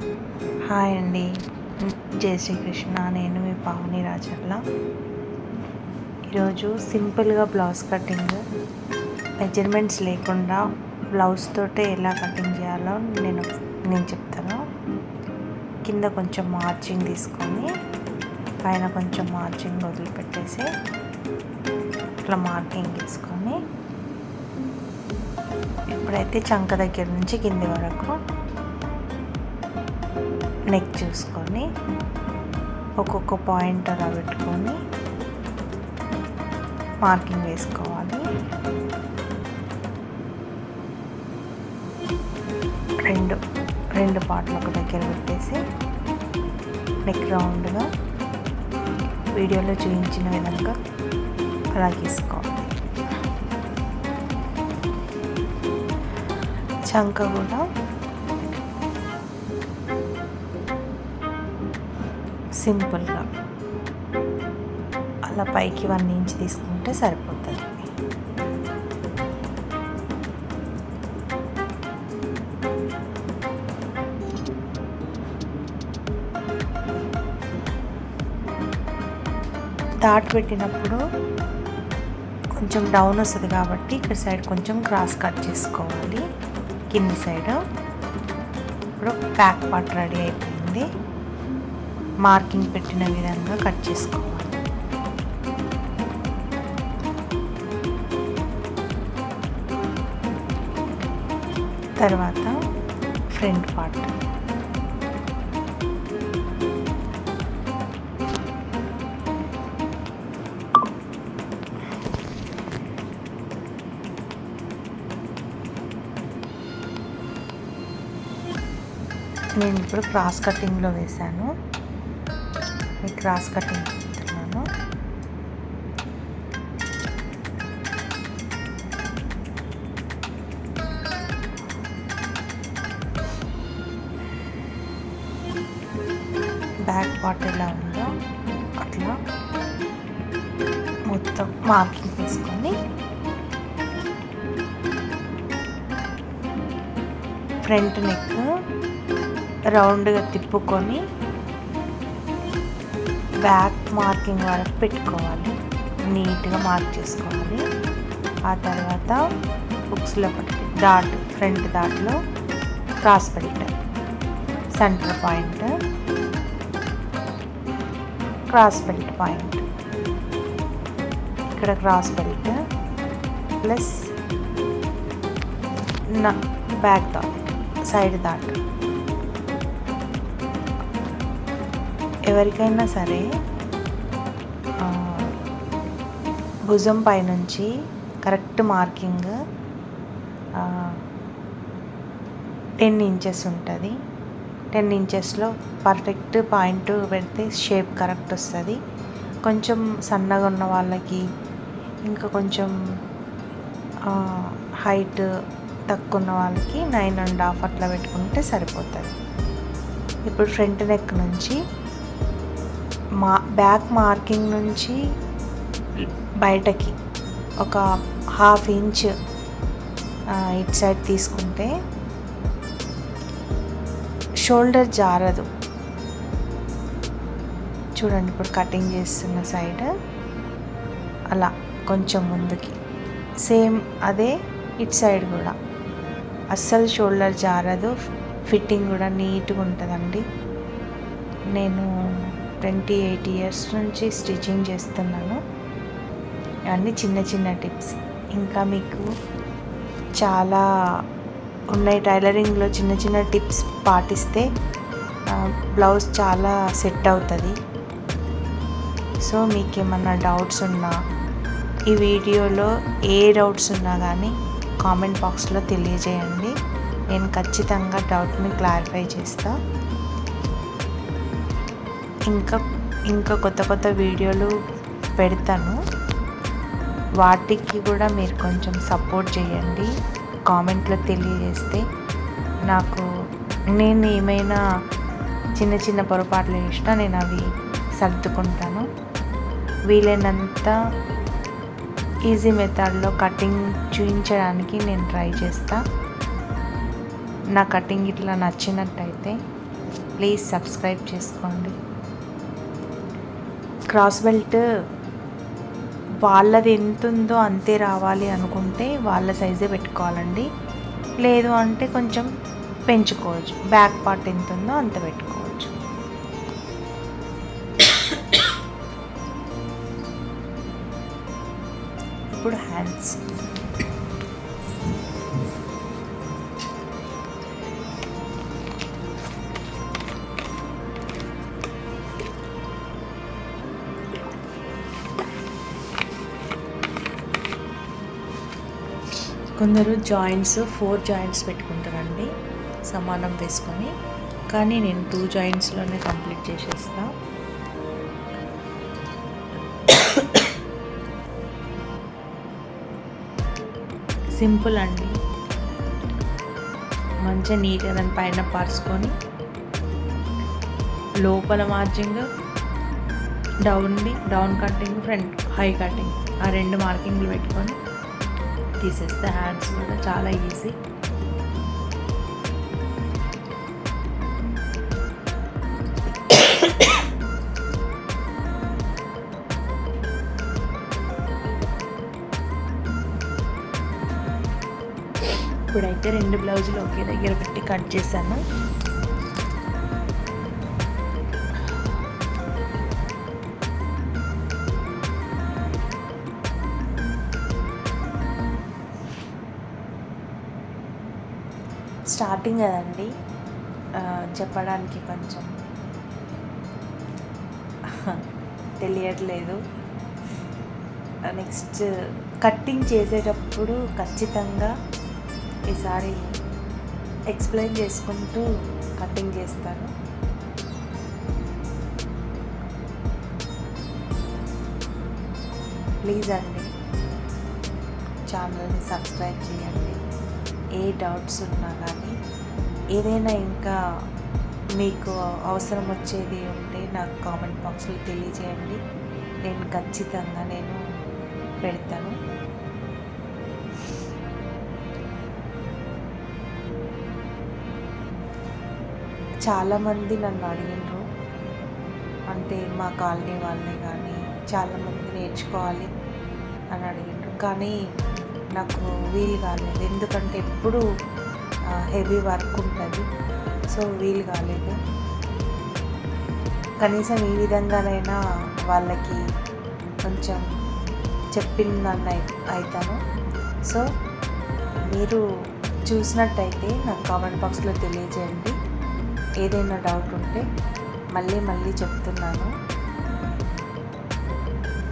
Hi అండి. జై శ్రీకృష్ణ. నేను మీ పావని రాజర్ల ఈరోజు సింపుల్గా బ్లౌజ్ కటింగ్ మెజర్మెంట్స్ లేకుండా బ్లౌజ్ తోటే ఎలా కటింగ్ చేయాలో నేను నేను చెప్తాను. కింద కొంచెం మార్చింగ్ తీసుకొని పైన కొంచెం మార్చింగ్ వదిలిపెట్టేసి ఇట్లా మార్కింగ్ తీసుకొని ఇప్పుడైతే చంక దగ్గర నుంచి కింది వరకు నెక్ చూసుకొని ఒక్కొక్క పాయింట్ అలా పెట్టుకొని మార్కింగ్ వేసుకోవాలి. రెండు రెండు పాటలు ఒక దగ్గర పెట్టేసి నెక్ రౌండ్గా వీడియోలో చూపించిన విధంగా అలా గీసుకోవాలి. చంక కూడా సింపుల్గా. అలా పైకి వన్ ఇంచ్ తీసుకుంటే సరిపోతుంది. తాట్ పెట్టినప్పుడు కొంచెం డౌన్ వస్తుంది కాబట్టి ఇక్కడ సైడ్ కొంచెం క్రాస్ కట్ చేసుకోవాలి. కింది సైడ్. ఇప్పుడు బ్యాక్ పార్ట్ రెడీ అయిపోయింది. మార్కింగ్ పెట్టిన విధంగా కట్ చేసుకోవాలి. తర్వాత ఫ్రంట్ పార్ట్. నేను ఇప్పుడు క్రాస్ కటింగ్లో వేశాను. క్రాస్ కటింగ్ చెప్తున్నాను బ్యాక్ పార్ట్ ఎలా ఉందో అట్లా మొత్తం మార్కింగ్ తీసుకొని ఫ్రంట్ నెక్ రౌండ్గా తిప్పుకొని బ్యాక్ మార్కింగ్ వరకు పెట్టుకోవాలి. నీట్గా మార్క్ చేసుకోవాలి. ఆ తర్వాత బుక్స్లో పట్టి డాట్ ఫ్రంట్ దాట్లో క్రాస్ పెట్టాలి center point cross belt point. ఇక్కడ క్రాస్ బెల్ట్ ప్లస్ నా బ్యాక్ దాట్ సైడ్ దాట్ ఎవరికైనా సరే భుజం పైనుంచి కరెక్ట్ మార్కింగ్ టెన్ ఇంచెస్ ఉంటుంది. టెన్ ఇంచెస్లో పర్ఫెక్ట్ పాయింట్ పెడితే షేప్ కరెక్ట్ వస్తుంది. కొంచెం సన్నగా ఉన్న వాళ్ళకి ఇంకా కొంచెం హైట్ తక్కువ ఉన్న వాళ్ళకి నైన్ అండ్ హాఫ్ అట్లా పెట్టుకుంటే సరిపోతుంది. ఇప్పుడు ఫ్రంట్ నెక్ నుంచి మా బ్యాక్ మార్కింగ్ నుంచి బయటకి ఒక హాఫ్ ఇంచ్ ఇటు సైడ్ తీసుకుంటే షోల్డర్ జారదు. చూడండి ఇప్పుడు కటింగ్ చేస్తున్న సైడ్. అలా కొంచెం ముందుకి. సేమ్ అదే ఇటు సైడ్ కూడా. అస్సలు షోల్డర్ జారదు. ఫిట్టింగ్ కూడా నీట్గా ఉంటుందండి. నేను ట్వంటీ ఎయిట్ ఇయర్స్ నుంచి స్టిచ్చింగ్ చేస్తున్నాను. అన్నీ చిన్న చిన్న టిప్స్. ఇంకా మీకు చాలా ఉన్నాయి టైలరింగ్లో చిన్న చిన్న టిప్స్ పాటిస్తే బ్లౌజ్ చాలా సెట్ అవుతుంది. సో మీకు ఏమన్నా డౌట్స్ ఉన్నా ఈ వీడియోలో ఏ డౌట్స్ ఉన్నా కానీ కామెంట్ బాక్స్లో తెలియజేయండి. నేను ఖచ్చితంగా డౌట్ని క్లారిఫై చేస్తాను ఇంకా ఇంకా కొత్త కొత్త వీడియోలు పెడతాను. వాటికి కూడా మీరు కొంచెం సపోర్ట్ చేయండి. కామెంట్లో తెలియజేస్తే నాకు నేను ఏమైనా చిన్న చిన్న పొరపాట్లు చేసినా నేను అవి సర్దుకుంటాను. వీలైనంత ఈజీ మెథడ్లో కటింగ్ చూపించడానికి నేను ట్రై చేస్తా. నా కటింగ్ ఇట్లా నచ్చినట్టయితే ప్లీజ్ సబ్స్క్రైబ్ చేసుకోండి. క్రాస్ బెల్ట్ వాళ్ళది ఎంత ఉందో అంతే రావాలి అనుకుంటే వాళ్ళ సైజే పెట్టుకోవాలండి. లేదు అంటే కొంచెం పెంచుకోవచ్చు. బ్యాక్ పార్ట్ ఎంత ఉందో అంత పెట్టుకోవచ్చు. ఇప్పుడు హ్యాండ్స్. కొందరు జాయింట్స్ ఫోర్ జాయింట్స్ పెట్టుకుంటారండి సమానం వేసుకొని. కానీ నేను టూ జాయింట్స్లోనే కంప్లీట్ చేసేస్తా. సింపుల్ అండి. మంచిగా నీట్గా దాని పైన పరుచుకొని లోపల margin డౌన్ది down cutting front high cutting ఆ రెండు మార్కింగ్లు పెట్టుకొని తీసేస్తే హ్యాండ్స్ కూడా చాలా ఈజీ. ఇప్పుడైతే రెండు బ్లౌజులు ఒకే దగ్గర పెట్టి కట్ చేశాను. స్టార్టింగ్ కదండి చెప్పడానికి కొంచెం తెలియట్లేదు. నెక్స్ట్ కట్టింగ్ చేసేటప్పుడు ఖచ్చితంగా ఈసారి ఎక్స్ప్లెయిన్ చేసుకుంటూ కటింగ్ చేస్తాను. ప్లీజ్ అండి ఛానల్ని సబ్స్క్రైబ్ చేయండి. ఏ డౌట్స్ ఉన్నా కానీ ఏదైనా ఇంకా మీకు అవసరం వచ్చేది ఉంటే నాకు కామెంట్ బాక్స్లో తెలియజేయండి. నేను ఖచ్చితంగా నేను పెడతాను. చాలామంది నన్ను అడిగినారు అంటే మా కాలనీ వాళ్ళే కానీ చాలామంది నేర్చుకోవాలి అని అడిగినారు కానీ నాకు వీలు కాలేదు. ఎందుకంటే ఎప్పుడు హెవీ వర్క్ ఉంటుంది. సో వీలు కాలేదు. కనీసం ఈ విధంగానైనా వాళ్ళకి కొంచెం చెప్పిందని అవుతాను సో మీరు చూసినట్టయితే నాకు కామెంట్ బాక్స్లో తెలియజేయండి. ఏదైనా డౌట్ ఉంటే మళ్ళీ మళ్ళీ చెప్తున్నాను.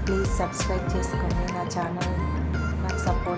ప్లీజ్ సబ్స్క్రైబ్ చేసుకోండి నా ఛానల్ నాకు సపోర్ట్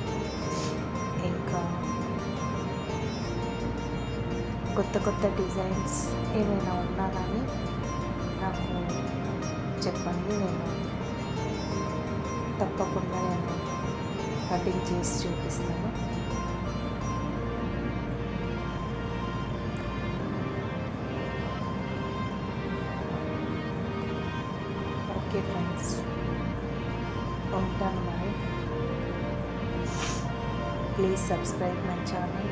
కొత్త కొత్త డిజైన్స్ ఏమైనా ఉన్నా కానీ నాకు చెప్పండి నేను తప్పకుండా నేను కటింగ్ చేసి చూపిస్తాను. ఓకే ఫ్రెండ్స్ ఉంటాను మరి. Please subscribe my channel.